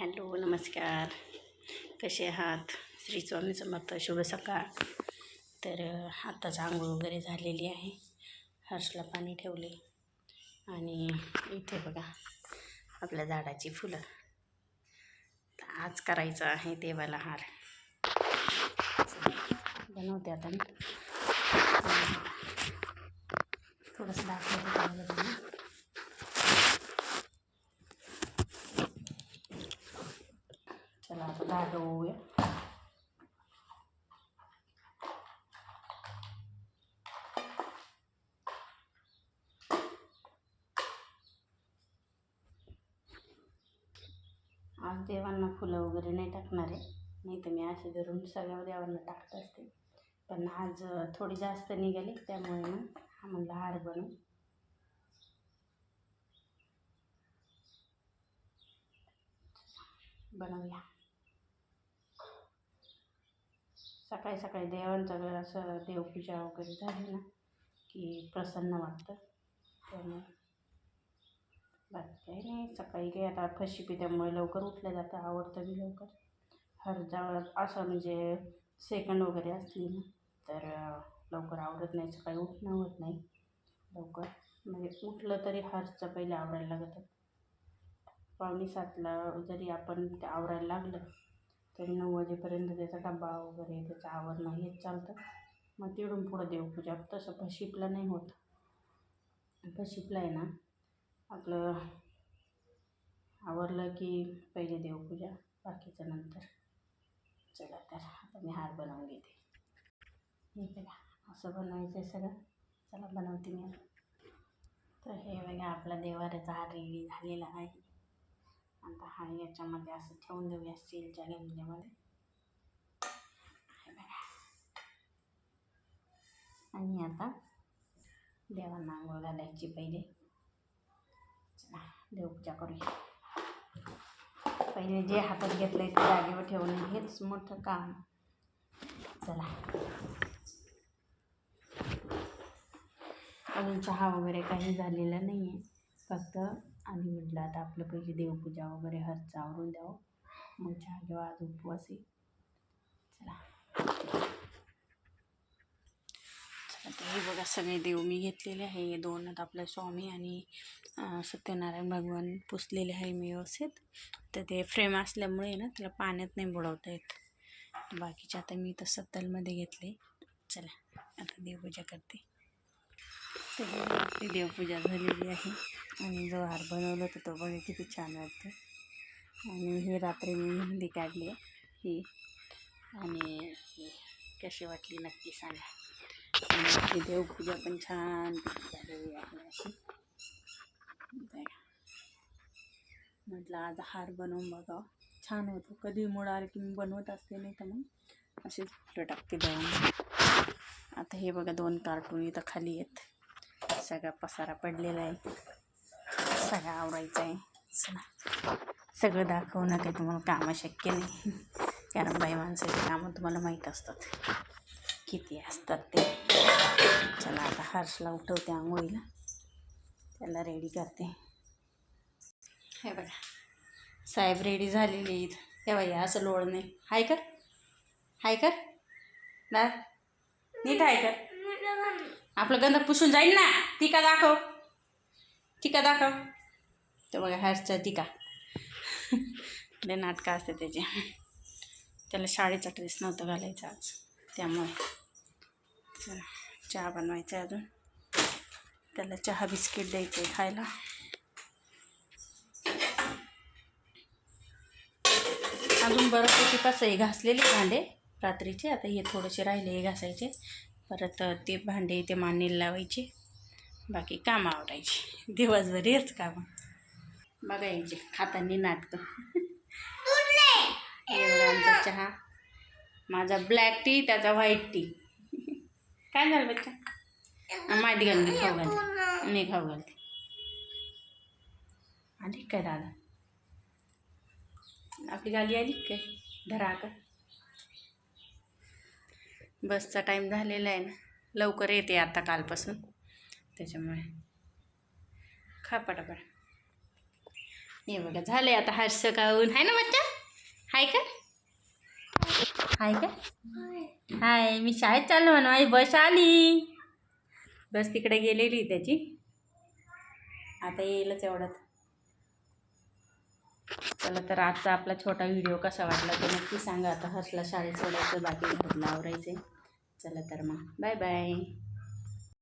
Hello नमस्कार. कसे आहात? श्री स्वामी समर्थ शुभ सकाळ. तर आत्ताच आंघोळ वगैरे झालेली आहे. हर्षला पाणी ठेवले. आणि इथे बघा आपल्या झाडाची फुलं. तर आज करायचं आहे देवाला हार. बनवते आता मी थोडंसं दाखवते तुम्हाला तुम्ही. चला आता दाट आज देवांना फुलं वगैरे नाही टाकणार आहे. नाही तर मी असे धरून सगळ्या देवांना टाकत असते. पण आज थोडी जास्त निघाली त्यामुळे मग हा म्हणलं हार बनवू बनवूया. सकाळी सकाळी देवांचं वेळ असं देवपूजा वगैरे झाली ना की प्रसन्न वाटतं. त्यामुळे बाकी काही नाही सकाळी काही आता फशी पित्यामुळे लवकर उठलं जातं आवडतं बी लवकर. हर जवळ असं म्हणजे सेकंड वगैरे असली ना तर लवकर आवडत नाही सकाळी उठणं होत नाही. लवकर. म्हणजे उठलं तरी हर्षचं पहिले आवरायला लागतं. पावणे सातला जरी आपण ते आवरायला लागलं तरी नऊ वाजेपर्यंत त्याचा डब्बा वगैरे त्याचं आवरणं हेच चालतं. मग तिकडून पुढं देवपूजा. तसं फशिपला नाही होत. फशिपला आहे ना. आपलं आवरलं की पहिले देवपूजा बाकीचं नंतर. चला तर आता मी हार बनवून घेते. हे बघा असं बनवायचं आहे सगळं. चला बनवते मी तर हे बघा आपला देवाऱ्याचा हार रेडी झालेला आहे. आता हा याच्यामध्ये असं ठेवून देऊया स्टीलच्या गंजल्यामध्ये आणि आता देवांना आंघोळ घालायची पहिले. चला देवपूजा करूया. पहिले जे हातात घेतलं आहे ते जागेवर ठेवणे हेच मोठं काम. चला. अजून चहा वगैरे काही झालेलं नाही आहे फक्त आणि म्हटलं आता आपलं पहिली देवपूजा वगैरे हरचं आवरून द्यावं. मग चहा घेऊ आज उपवास आहे. चला. चला हे बघा सगळे देव मी घेतलेले आहे. हे दोन आता आपले स्वामी आणि सत्यनारायण भगवान पुसलेले आहे मी व्यवस्थित. तर ते फ्रेम असल्यामुळे ना त्याला पाण्यात नाही बुडवता येत. बाकीचे आता मी तर सत्तलमध्ये घेतले. चला आता देवपूजा करते. तर आपली देवपूजा झालेली आहे. आणि जो हार बनवला होता तो बघा किती छान वाटतो आणि ही रात्री मी मेहंदी काढली आहे. ही. आणि कशी वाटली नक्की सांगा. आणि आपली देवपूजा पण छान झालेली आहे अशी. म्हटलं आज हार बनवून बघावं. छान होतो. कधी मुळा आलं की मी बनवत असते नाही तर मग असेच फुलं टाकते देवांना आता हे बघा दोन कार्टून इथं खाली आहेत. सगळा पसारा पडलेला आहे. सगळा आवडायचा आहे चला. सगळं दाखवणं काही तुम्हाला कामं शक्य नाही. कारण बाई माणसाची कामं तुम्हाला माहीत असतात. किती असतात ते. चला आता हर्षला उठवते आंघोळीला. त्याला रेडी करते. हे बघा. साहेब रेडी झालेली आहेत. हे बाई असं लोळ नाही हाय कर. हाय कर. ना. नीट हाय कर. आपलं गंध पुसून जाईल ना. टीका दाखव. टीका दाखव. तर बघा हॅरचा टीका. लय नाटकं असते त्याचे. त्याला शाळेचा ड्रेस नव्हतं घालायचं आज. त्यामुळे. चला चहा बनवायचा आहे अजून. त्याला चहा बिस्किट द्यायचं आहे खायला. अजून बऱ्यापैकी कसं हे घासलेले भांडे रात्रीचे. आता हे थोडेसे राहिले हे घासायचे. परत ते भांडे ते मांडीला लावायचे. बाकी काम आवडायची दिवसभर हेच बघा यायचे खातानी नाटकं. हे आमचा चहा. माझा ब्लॅक टी त्याचा व्हाईट टी. काय झालं बच्चा? माहिती घाल मी खाऊ घालते? मी खाऊ घालते. आली काय दादा? आपली गाली आली काय? धरा का बसचा टाईम झालेला आहे ना. लवकर येते आता कालपासून. त्याच्यामुळे. खा पटापट. हे बघा झाले आता हर्ष सकाळून आहे ना मच्छा हाय का? हाय का? हाय. मी शाळेत चाललो म्हणा आई बस आली. बस तिकडे गेलेली त्याची. आता येईलच एवढ्यात. चला तर आजचा आपला छोटा व्हिडिओ कसा वाटला तो नक्की सांगा. आता हर्षला शाळेत सोडायचं बाकी घरातलं आवरायचं चला तर मग. Bye bye.